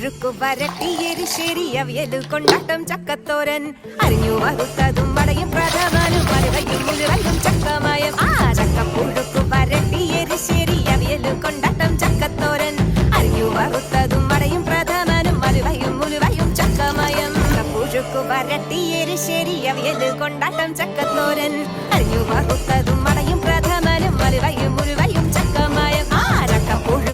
പുഴുക്കു വരട്ടിയരി എരിശ്ശേരി കൊണ്ടാട്ടം ചക്കത്തോരൻ. അറിഞ്ഞു വറുത്തതും വടയും പ്രഥമനും മറുകയും മുഴുവനും ചക്കമയം ആ ചക്കപ്പുഴുക്കു വരട്ടി വരട്ടിയരി അവിയൽ കൊണ്ടാട്ടം ചക്കത്തോരൻ. അറിഞ്ഞു വറുത്തതും വടയും പ്രഥമനും മറുകയും മുഴുവയും ചക്കമയം പുഴുക്കു വരട്ടിയരി എരിശ്ശേരി കൊണ്ടാട്ടം ചക്കത്തോരൻ. അറിഞ്ഞു വറുത്തതും